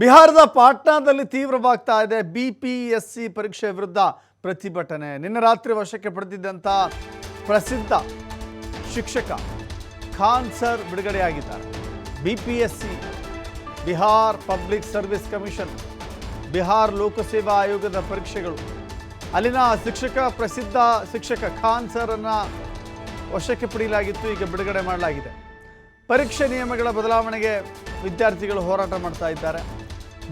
ಬಿಹಾರದ ಪಾಟ್ನಾದಲ್ಲಿ ತೀವ್ರವಾಗ್ತಾ ಇದೆ ಬಿ ಪಿ ಎಸ್ ಸಿ ಪರೀಕ್ಷೆ ವಿರುದ್ಧ ಪ್ರತಿಭಟನೆ. ನಿನ್ನೆ ರಾತ್ರಿ ವಶಕ್ಕೆ ಪಡೆದಿದ್ದಂಥ ಪ್ರಸಿದ್ಧ ಶಿಕ್ಷಕ ಖಾನ್ ಸರ್ ಬಿಡುಗಡೆಯಾಗಿದ್ದಾರೆ. B P S C Bihar public service commission, Bihar ಲೋಕಸೇವಾ ಆಯೋಗದ ಪರೀಕ್ಷೆಗಳು. ಅಲ್ಲಿನ ಶಿಕ್ಷಕ, ಪ್ರಸಿದ್ಧ ಶಿಕ್ಷಕ ಖಾನ್ ಸರನ್ನು ವಶಕ್ಕೆ ಪಡೆಯಲಾಗಿತ್ತು. ಈಗ ಬಿಡುಗಡೆ ಮಾಡಲಾಗಿದೆ. ಪರೀಕ್ಷೆ ನಿಯಮಗಳ ಬದಲಾವಣೆಗೆ ವಿದ್ಯಾರ್ಥಿಗಳು ಹೋರಾಟ ಮಾಡ್ತಾ ಇದ್ದಾರೆ.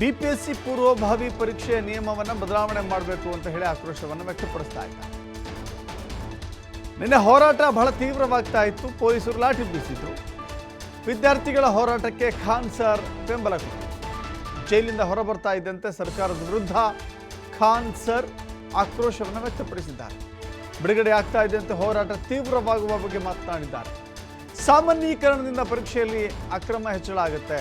ಬಿ ಪಿ ಎಸ್ ಸಿ ಪೂರ್ವಭಾವಿ ಪರೀಕ್ಷೆಯ ನಿಯಮವನ್ನು ಬದಲಾವಣೆ ಮಾಡಬೇಕು ಅಂತ ಹೇಳಿ ಆಕ್ರೋಶವನ್ನು ವ್ಯಕ್ತಪಡಿಸ್ತಾ ಇದ್ದಾರೆ ನಿನ್ನೆ ಹೋರಾಟ ಬಹಳ ತೀವ್ರವಾಗ್ತಾ ಇತ್ತು, ಪೊಲೀಸರು ಲಾಠಿ ಬೀಸಿದ್ರು. ವಿದ್ಯಾರ್ಥಿಗಳ ಹೋರಾಟಕ್ಕೆ ಖಾನ್ ಸರ್ ಬೆಂಬಲ ಕೊಟ್ಟರು. ಜೈಲಿಂದ ಹೊರಬರ್ತಾ ಇದ್ದಂತೆ ಸರ್ಕಾರದ ವಿರುದ್ಧ ಖಾನ್ ಸರ್ ಆಕ್ರೋಶವನ್ನು ವ್ಯಕ್ತಪಡಿಸಿದ್ದಾರೆ. ಬಿಡುಗಡೆ ಆಗ್ತಾ ಇದ್ದಂತೆ ಹೋರಾಟ ತೀವ್ರವಾಗುವ ಬಗ್ಗೆ ಮಾತನಾಡಿದ್ದಾರೆ. ಸಾಮಾನ್ಯೀಕರಣದಿಂದ ಪರೀಕ್ಷೆಯಲ್ಲಿ ಅಕ್ರಮ ಹೆಚ್ಚಳ ಆಗುತ್ತೆ.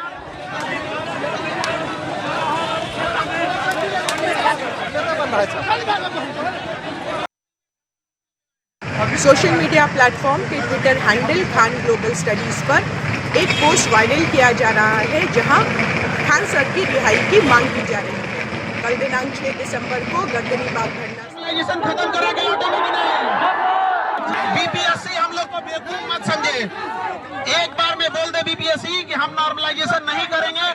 सोशल मीडिया प्लेटफॉर्म के Twitter handle Khan global studies पर एक पोस्ट वायरल किया जा रहा है, जहाँ खान सर की रिहाई की मांग की जा रही है। कल दिनांक 6 दिसंबर को गर्दनी बाग नहीं बीपीएससी हम लोग को बेवकूफ़ मत समझे। एक बार में बोल दे बीपीएससी कि हम नॉर्मलाइजेशन नहीं करेंगे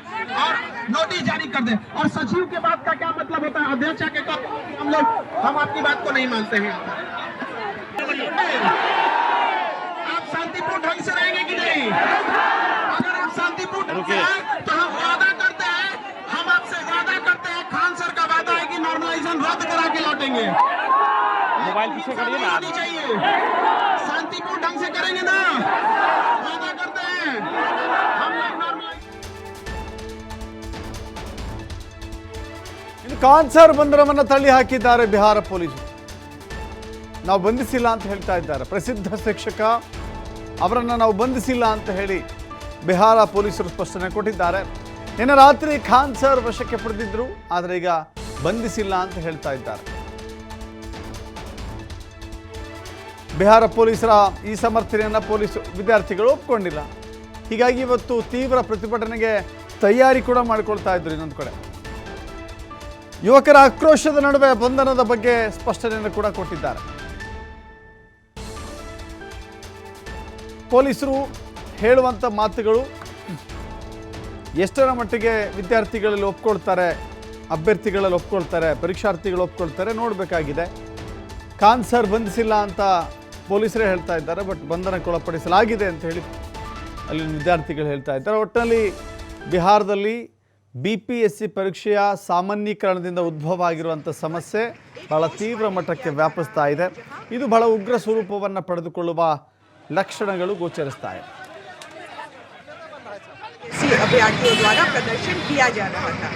और नोटिस जारी कर दे। और सचिव के बात का क्या मतलब होता है? अध्यक्ष आके कब हम लोग हम आपकी बात को नहीं मानते हैं। आप शांतिपूर्ण ढंग से रहेंगे कि नहीं? अगर आप शांतिपूर्ण ढंग से हैं, तो हम वादा करते हैं हम आपसे वादा करते हैं खान सर का वादा है कि नॉर्मलाइजेशन रद्द करा के लौटेंगे। मोबाइल पीछे करिए ना। चाहिए। शांतिपूर्ण ढंग से करेंगे ना। ಇನ್ನು ಖಾನ್ ಸರ್ ಬಂಧನವನ್ನು ತಳ್ಳಿ ಹಾಕಿದ್ದಾರೆ ಬಿಹಾರ ಪೊಲೀಸರು. ನಾವು ಬಂಧಿಸಿಲ್ಲ ಅಂತ ಹೇಳ್ತಾ ಇದ್ದಾರೆ. ಪ್ರಸಿದ್ಧ ಶಿಕ್ಷಕ ಅವರನ್ನು ನಾವು ಬಂಧಿಸಿಲ್ಲ ಅಂತ ಹೇಳಿ ಬಿಹಾರ ಪೊಲೀಸರು ಸ್ಪಷ್ಟನೆ ಕೊಟ್ಟಿದ್ದಾರೆ. ನಿನ್ನೆ ರಾತ್ರಿ ಖಾನ್ ಸರ್ ವಶಕ್ಕೆ ಪಡೆದಿದ್ರು, ಆದರೆ ಈಗ ಬಂಧಿಸಿಲ್ಲ ಅಂತ ಹೇಳ್ತಾ ಇದ್ದಾರೆ. ಬಿಹಾರ ಪೊಲೀಸರ ಈ ಸಮರ್ಥನೆಯನ್ನು ಪೊಲೀಸ್ ವಿದ್ಯಾರ್ಥಿಗಳು ಒಪ್ಕೊಂಡಿಲ್ಲ. ಹೀಗಾಗಿ ಇವತ್ತು ತೀವ್ರ ಪ್ರತಿಭಟನೆಗೆ ತಯಾರಿ ಕೂಡ ಮಾಡಿಕೊಳ್ತಾ ಇದ್ರು ಇನ್ನೊಂದು ಕಡೆ. ಯುವಕರ ಆಕ್ರೋಶದ ನಡುವೆ ಬಂಧನದ ಬಗ್ಗೆ ಸ್ಪಷ್ಟನೆಯನ್ನು ಕೂಡ ಕೊಟ್ಟಿದ್ದಾರೆ. ಪೊಲೀಸರು ಹೇಳುವಂಥ ಮಾತುಗಳು ಎಷ್ಟರ ಮಟ್ಟಿಗೆ ವಿದ್ಯಾರ್ಥಿಗಳಲ್ಲಿ ಒಪ್ಕೊಳ್ತಾರೆ, ಅಭ್ಯರ್ಥಿಗಳಲ್ಲಿ ಒಪ್ಕೊಳ್ತಾರೆ, ಪರೀಕ್ಷಾರ್ಥಿಗಳು ಒಪ್ಕೊಳ್ತಾರೆ ನೋಡಬೇಕಾಗಿದೆ. ಖಾನ್ ಸರ್ ಬಂಧಿಸಿಲ್ಲ ಅಂತ ಪೊಲೀಸರೇ ಹೇಳ್ತಾ ಇದ್ದಾರೆ, ಬಟ್ ಬಂಧನಕ್ಕೊಳಪಡಿಸಲಾಗಿದೆ ಅಂತ ಹೇಳಿ ಅಲ್ಲಿನ ವಿದ್ಯಾರ್ಥಿಗಳು ಹೇಳ್ತಾ ಇದ್ದಾರೆ. ಒಟ್ಟಿನಲ್ಲಿ ಬಿಹಾರದಲ್ಲಿ ಬಿ ಪಿ ಎಸ್ ಸಿ ಪರೀಕ್ಷೆಯ ಸಾಮಾನ್ಯೀಕರಣದಿಂದ ಉದ್ಭವ ಆಗಿರುವಂಥ ಸಮಸ್ಯೆ ಬಹಳ ತೀವ್ರ ಮಟ್ಟಕ್ಕೆ ವ್ಯಾಪಿಸ್ತಾ ಇದೆ ಇದು ಬಹಳ ಉಗ್ರ ಸ್ವರೂಪವನ್ನು ಪಡೆದುಕೊಳ್ಳುವ ಲಕ್ಷಣಗಳು ಗೋಚರಿಸ್ತಾ ಇದೆ सी अभ्यर्थियों द्वारा प्रदर्शन किया जा रहा था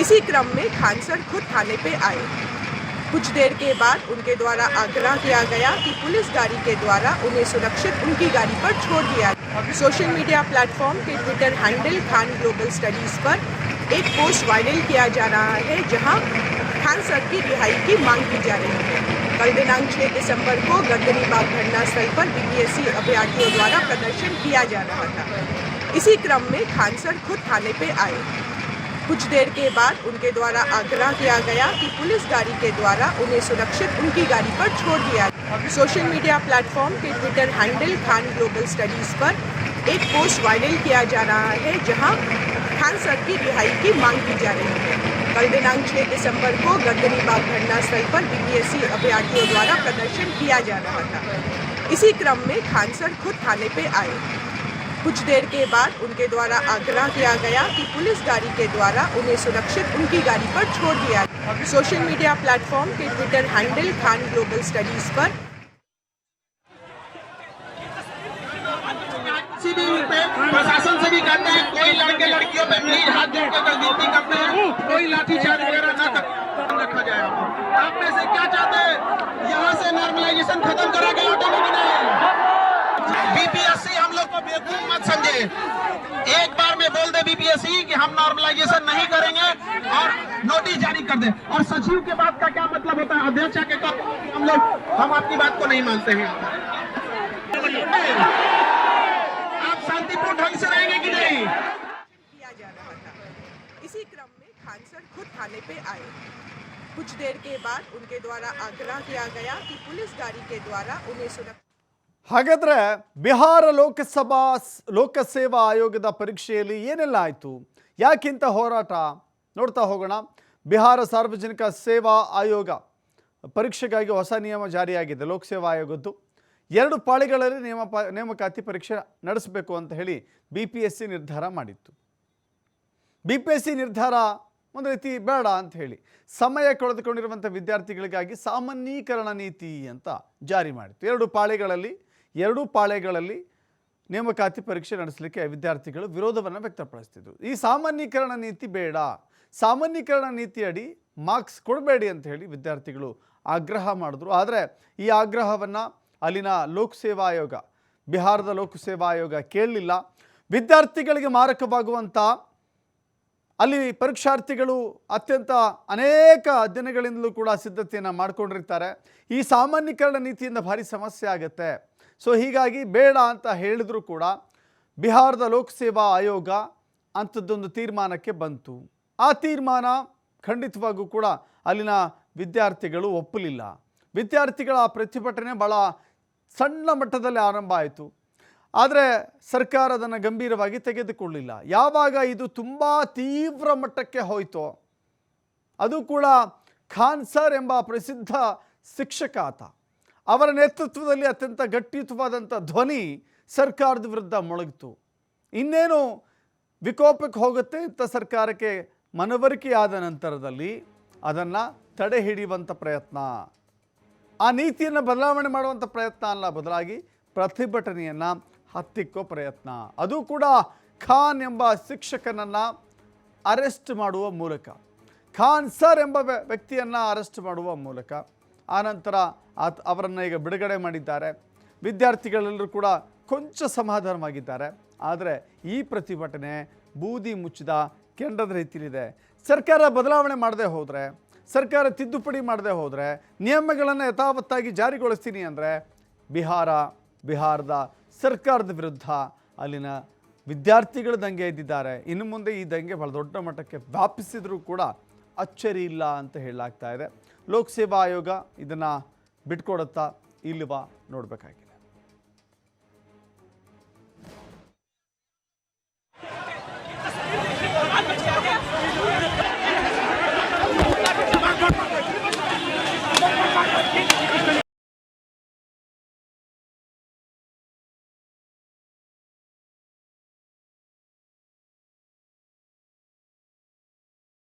इसी क्रम में खान सर खुद थाने पे आए कुछ देर के बाद उनके द्वारा आग्रह किया गया कि पुलिस गाड़ी के द्वारा उन्हें सुरक्षित उनकी गाड़ी पर छोड़ दिया सोशल मीडिया प्लेटफॉर्म के Twitter handle Khan global studies पर एक पोस्ट वायरल किया जा रहा है, जहाँ खान सर की रिहाई की मांग की जा रही है। कल दिनांक 6 दिसंबर को गर्दनी बाग धरना स्थल पर बीपीएससी अभ्यर्थियों द्वारा प्रदर्शन किया जा रहा था। इसी क्रम में खान सर खुद थाने पे आए। कुछ देर के बाद उनके द्वारा आग्रह किया गया कि पुलिस गाड़ी के द्वारा उन्हें सुरक्षित उनकी गाड़ी पर छोड़ दिया सोशल मीडिया प्लेटफॉर्म के Twitter handle Khan global studies पर एक पोस्ट वायरल किया जा रहा है, जहाँ खान सर की रिहाई की मांग की जा रही है। कल दिनांक 6 दिसंबर को गर्दनी बाग धरना स्थल पर बीपीएससी अभ्यर्थियों द्वारा प्रदर्शन किया जा रहा था। इसी क्रम में खान सर खुद थाने पे आए। कुछ देर के बाद उनके द्वारा आग्रह किया गया कि पुलिस गाड़ी के द्वारा उन्हें सुरक्षित उनकी गाड़ी पर छोड़ दिया सोशल मीडिया प्लेटफॉर्म के Twitter handle Khan global studies पर कोई लड़के लड़कियों पे प्लीज़ हाथ जोड़ के गलती करते हैं। कोई लाठीचार्ज वगैरह ना अच्छा। कर रखा जाए आप में से क्या चाहते हैं? यहाँ से नॉर्मलाइजेशन खत्म करा के ऑटोमी बनाए। बीपीएससी हम लोग को बेवकूफ़ मत समझे। एक बार में बोल दे बीपीएससी कि हम नॉर्मलाइजेशन नहीं करेंगे और नोटिस जारी कर दे। और सचिव के बात का क्या मतलब होता है? अध्यक्ष के हम लोग हम आपकी बात को नहीं मानते हैं। शांतिपूर्ण ढंग से रहेंगे कि नहीं किया जा रहा था इसी क्रम में खान सर खुद थाने पे आए कुछ देर के बाद उनके द्वारा आग्रह किया गया कि पुलिस गाड़ी के द्वारा उन्हें सुरक्षा ಹಾಗಾದ್ರೆ ಬಿಹಾರ ಲೋಕಸಭಾ ಲೋಕಸೇವಾ ಆಯೋಗದ ಪರೀಕ್ಷೆಯಲ್ಲಿ ಏನೆಲ್ಲ ಆಯಿತು ಯಾಕಿಂತ ಹೋರಾಟ ನೋಡ್ತಾ ಹೋಗೋಣ ಬಿಹಾರ ಸಾರ್ವಜನಿಕ ಸೇವಾ ಆಯೋಗ ಪರೀಕ್ಷೆಗಾಗಿ ಹೊಸ ನಿಯಮ ಜಾರಿಯಾಗಿದೆ ಲೋಕಸೇವಾ ಆಯೋಗದ್ದು ಎರಡು ಪಾಳಿಗಳಲ್ಲಿ ನೇಮಪ ನೇಮಕಾತಿ ಪರೀಕ್ಷೆ ನಡೆಸಬೇಕು ಅಂತ ಹೇಳಿ ಬಿ ಪಿ ಎಸ್ ಸಿ ನಿರ್ಧಾರ ಮಾಡಿತ್ತು. ಬಿ ಪಿ ಎಸ್ ಸಿ ನಿರ್ಧಾರ ಒಂದು ರೀತಿ ಬೇಡ ಅಂತ ಹೇಳಿ ಸಮಯ ಕಳೆದುಕೊಂಡಿರುವಂಥ ವಿದ್ಯಾರ್ಥಿಗಳಿಗಾಗಿ ಸಾಮಾನ್ಯೀಕರಣ ನೀತಿ ಅಂತ ಜಾರಿ ಮಾಡಿತ್ತು. ಎರಡು ಪಾಳೆಗಳಲ್ಲಿ, ಎರಡೂ ಪಾಳೆಗಳಲ್ಲಿ ನೇಮಕಾತಿ ಪರೀಕ್ಷೆ ನಡೆಸಲಿಕ್ಕೆ ವಿದ್ಯಾರ್ಥಿಗಳು ವಿರೋಧವನ್ನು ವ್ಯಕ್ತಪಡಿಸ್ತಿದ್ರು. ಈ ಸಾಮಾನ್ಯೀಕರಣ ನೀತಿ ಬೇಡ. ಸಾಮಾನ್ಯೀಕರಣ ನೀತಿಯಡಿ ಮಾರ್ಕ್ಸ್ ಕೊಡಬೇಡಿ ಅಂತ ಹೇಳಿ ವಿದ್ಯಾರ್ಥಿಗಳು ಆಗ್ರಹ ಮಾಡಿದ್ರು. ಆದರೆ ಈ ಆಗ್ರಹವನ್ನು ಅಲ್ಲಿನ ಲೋಕಸೇವಾ ಆಯೋಗ, ಬಿಹಾರದ ಲೋಕಸೇವಾ ಆಯೋಗ ಕೇಳಲಿಲ್ಲ. ವಿದ್ಯಾರ್ಥಿಗಳಿಗೆ ಮಾರಕವಾಗುವಂಥ ಅಲ್ಲಿ ಪರೀಕ್ಷಾರ್ಥಿಗಳು ಅತ್ಯಂತ ಅನೇಕ ದಿನಗಳಿಂದಲೂ ಕೂಡ ಸಿದ್ಧತೆಯನ್ನು ಮಾಡಿಕೊಂಡಿರ್ತಾರೆ. ಈ ಸಾಮಾನ್ಯೀಕರಣ ನೀತಿಯಿಂದ ಭಾರಿ ಸಮಸ್ಯೆ ಆಗುತ್ತೆ. ಸೊ ಹೀಗಾಗಿ ಬೇಡ ಅಂತ ಹೇಳಿದರೂ ಕೂಡ ಬಿಹಾರದ ಲೋಕಸೇವಾ ಆಯೋಗ ಅಂಥದ್ದೊಂದು ತೀರ್ಮಾನಕ್ಕೆ ಬಂತು. ಆ ತೀರ್ಮಾನ ಖಂಡಿತವಾಗೂ ಕೂಡ ಅಲ್ಲಿನ ವಿದ್ಯಾರ್ಥಿಗಳು ಒಪ್ಪಲಿಲ್ಲ. ವಿದ್ಯಾರ್ಥಿಗಳ ಪ್ರತಿಭಟನೆ ಭಾಳ ಸಣ್ಣ ಮಟ್ಟದಲ್ಲಿ ಆರಂಭ ಆಯಿತು. ಆದರೆ ಸರ್ಕಾರ ಅದನ್ನು ಗಂಭೀರವಾಗಿ ತೆಗೆದುಕೊಳ್ಳಿಲ್ಲ. ಯಾವಾಗ ಇದು ತುಂಬ ತೀವ್ರ ಮಟ್ಟಕ್ಕೆ ಹೋಯಿತೋ, ಅದು ಕೂಡ ಖಾನ್ ಸರ್ ಎಂಬ ಪ್ರಸಿದ್ಧ ಶಿಕ್ಷಕ ಆತ. ಅವರ ನೇತೃತ್ವದಲ್ಲಿ ಅತ್ಯಂತ ಗಟ್ಟಿಯುತವಾದಂಥ ಧ್ವನಿ ಸರ್ಕಾರದ ವಿರುದ್ಧ ಮೊಳಗಿತು. ಇನ್ನೇನು ವಿಕೋಪಕ್ಕೆ ಹೋಗುತ್ತೆ ಅಂತ ಸರ್ಕಾರಕ್ಕೆ ಮನವರಿಕೆಯಾದ ನಂತರದಲ್ಲಿ ಅದನ್ನು ತಡೆ ಹಿಡಿಯುವಂಥ ಪ್ರಯತ್ನ. ಆ ನೀತಿಯನ್ನು ಬದಲಾವಣೆ ಮಾಡುವಂಥ ಪ್ರಯತ್ನ ಅಲ್ಲ, ಬದಲಾಗಿ ಪ್ರತಿಭಟನೆಯನ್ನು ಹತ್ತಿಕ್ಕೋ ಪ್ರಯತ್ನ. ಅದು ಕೂಡ ಖಾನ್ ಎಂಬ ಶಿಕ್ಷಕನನ್ನು ಅರೆಸ್ಟ್ ಮಾಡುವ ಮೂಲಕ. ಖಾನ್ ಸರ್ ಎಂಬ ವ್ಯ- ವ್ಯಕ್ತಿಯನ್ನು ಅರೆಸ್ಟ್ ಮಾಡುವ ಮೂಲಕ. ಆನಂತರ ಆತ, ಅವರನ್ನು ಈಗ ಬಿಡುಗಡೆ ಮಾಡಿದ್ದಾರೆ. ವಿದ್ಯಾರ್ಥಿಗಳೆಲ್ಲರೂ ಕೂಡ ಕೊಂಚ ಸಮಾಧಾನವಾಗಿದ್ದಾರೆ. ಆದರೆ ಈ ಪ್ರತಿಭಟನೆ ಬೂದಿ ಮುಚ್ಚಿದ ಕೆಂಡದ ರೀತಿಯಲ್ಲಿದೆ ಸರ್ಕಾರ ಬದಲಾವಣೆ ಮಾಡದೆ ಹೋದರೆ ಸರ್ಕಾರ ತಿದ್ದುಪಡಿ ಮಾಡದೆ ಹೋದರೆ, ನಿಯಮಗಳನ್ನು ಯಥಾವತ್ತಾಗಿ ಜಾರಿಗೊಳಿಸ್ತೀನಿ ಅಂದರೆ ಬಿಹಾರ, ಬಿಹಾರದ ಸರ್ಕಾರದ ವಿರುದ್ಧ ಅಲ್ಲಿನ ವಿದ್ಯಾರ್ಥಿಗಳು ದಂಗೆ ಎದ್ದಿದ್ದಾರೆ ಇನ್ನು ಮುಂದೆ ಈ ದಂಗೆ ಬಹಳ ದೊಡ್ಡ ಮಟ್ಟಕ್ಕೆ ವ್ಯಾಪಿಸಿದರೂ ಕೂಡ ಅಚ್ಚರಿ ಇಲ್ಲ ಅಂತ ಹೇಳಲಾಗ್ತಾ ಇದೆ. ಲೋಕಸೇವಾ ಆಯೋಗ ಇದನ್ನು ಬಿಟ್ಕೊಡುತ್ತಾ ಇಲ್ಲವಾ ನೋಡಬೇಕಾಗಿದೆ.